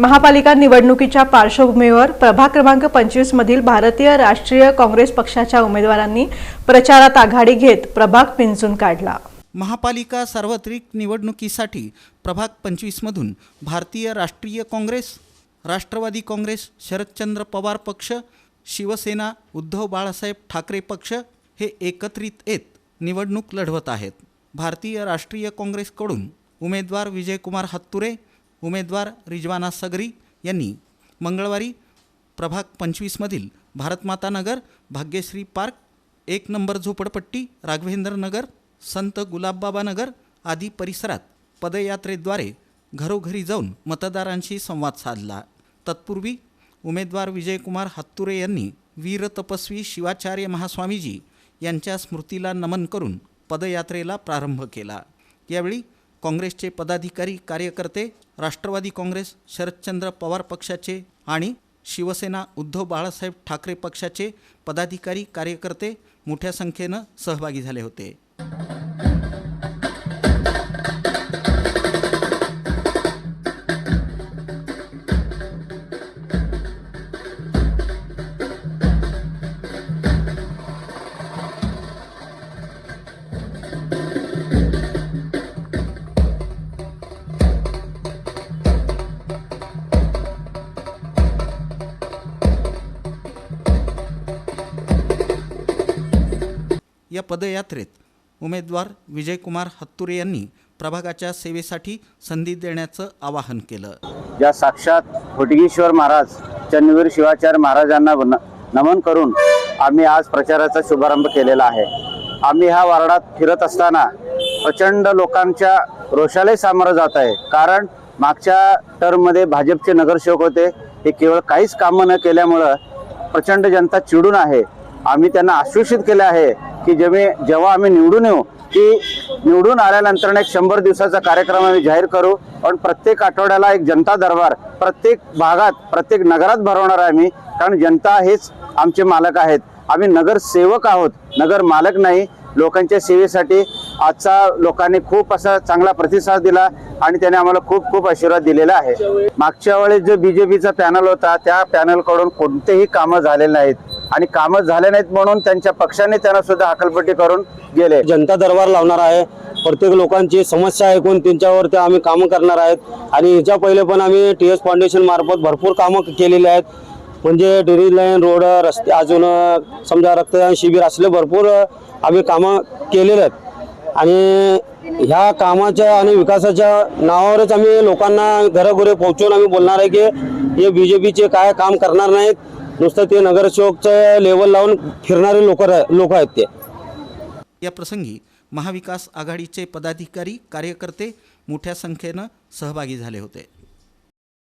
महापालिका निवडणुकीच्या पार्श्वभूमीवर प्रभाग क्रमांक पंचवीस मधील भारतीय राष्ट्रीय काँग्रेस पक्षाच्या उमेदवारांनी प्रचारात आघाडी घेत प्रभाग पिंचून काढला. महापालिका सार्वत्रिक निवडणुकीसाठी प्रभाग पंचवीसमधून भारतीय राष्ट्रीय काँग्रेस राष्ट्रवादी काँग्रेस शरदचंद्र पवार पक्ष शिवसेना उद्धव बाळासाहेब ठाकरे पक्ष हे एकत्रित येत निवडणूक लढवत आहेत. भारतीय राष्ट्रीय काँग्रेसकडून उमेदवार विजयकुमार हत्तुरे उमेदवार रिजवाना सगरी यांनी मंगळवारी प्रभाग पंचवीसमधील भारतमाता नगर भाग्यश्री पार्क एक नंबर झोपडपट्टी राघवेंद्र नगर संत गुलाबबाबा नगर आदी परिसरात पदयात्रेद्वारे घरोघरी जाऊन मतदारांशी संवाद साधला. तत्पूर्वी उमेदवार विजयकुमार हत्तुरे यांनी वीर तपस्वी शिवाचार्य महास्वामीजी यांच्या स्मृतीला नमन करून पदयात्रेला प्रारंभ केला. यावेळी काँग्रेसचे पदाधिकारी कार्यकर्ते राष्ट्रवादी काँग्रेस शरदचंद्र पवार पक्षाचे आणि शिवसेना उद्धव बाळासाहेब ठाकरे पक्षाचे पदाधिकारी कार्यकर्ते मोठ्या संख्येनं सहभागी झाले होते. या पदयात्रेत उमेदवार विजयकुमार हत्तुरे यांनी प्रभागाच्या सेवेसाठी संधी देण्याचं आवाहन केलं. ज्या साक्षात होटगेश्वर महाराज चन्नवीर शिवाचार्य महाराजांना नमन करून आम्ही आज प्रचाराचा शुभारंभ केलेला आहे. आम्ही ह्या वार्डात फिरत असताना प्रचंड लोकांच्या रोषालाही सामोरं जात आहे. कारण मागच्या टर्ममध्ये भाजपचे नगरसेवक होते. हे केवळ काहीच कामं न केल्यामुळं प्रचंड जनता चिडून आहे. आम्ही त्यांना आश्वासित केलं आहे की जेव्हा जेव्हा आम्ही निवडून येऊ की निवडून आल्यानंतर एक शंभर दिवसाचा कार्यक्रम आम्ही जाहीर करू. पण प्रत्येक आठवड्याला एक जनता दरबार प्रत्येक भागात प्रत्येक नगरात भरवणार आहे आम्ही. कारण जनता हेच आमचे मालक आहेत. आम्ही नगरसेवक आहोत. नगर मालक नाही. लोकांच्या सेवेसाठी आजचा लोकांनी खूप असा चांगला प्रतिसाद दिला आणि त्याने आम्हाला खूप खूप आशीर्वाद दिलेला आहे. मागच्या वेळेस जो बीजेपीचा पॅनल होता त्या पॅनलकडून कोणतेही कामं झालेले नाहीत. आणि कामं झाले नाहीत म्हणून त्यांच्या पक्षाने त्यांना सुद्धा हकलपट्टी करून गेले. जनता दरबार लावणार आहे. प्रत्येक लोकांची समस्या ऐकून त्यांच्यावरती आम्ही कामं करणार आहेत. आणि ह्याच्या पहिले पण आम्ही टी एस फाउंडेशन मार्फत भरपूर कामं केलेली आहेत. म्हणजे ड्रेनेज लाईन रोड रस्ते अजून समजा रक्तदान शिबिर असले भरपूर आम्ही कामं केलेले आहेत. आणि ह्या कामाच्या आणि विकासाच्या नावावरच आम्ही लोकांना घरोघरी पोहोचून आम्ही बोलणार आहे की हे बी जे पीचे काय काम करणार नाहीत. नुसतं ते नगरसेवकचं लेवल लावून फिरणारे लोक लोक आहेत ते. या प्रसंगी महाविकास आघाडीचे पदाधिकारी कार्यकर्ते मोठ्या संख्येनं सहभागी झाले होते.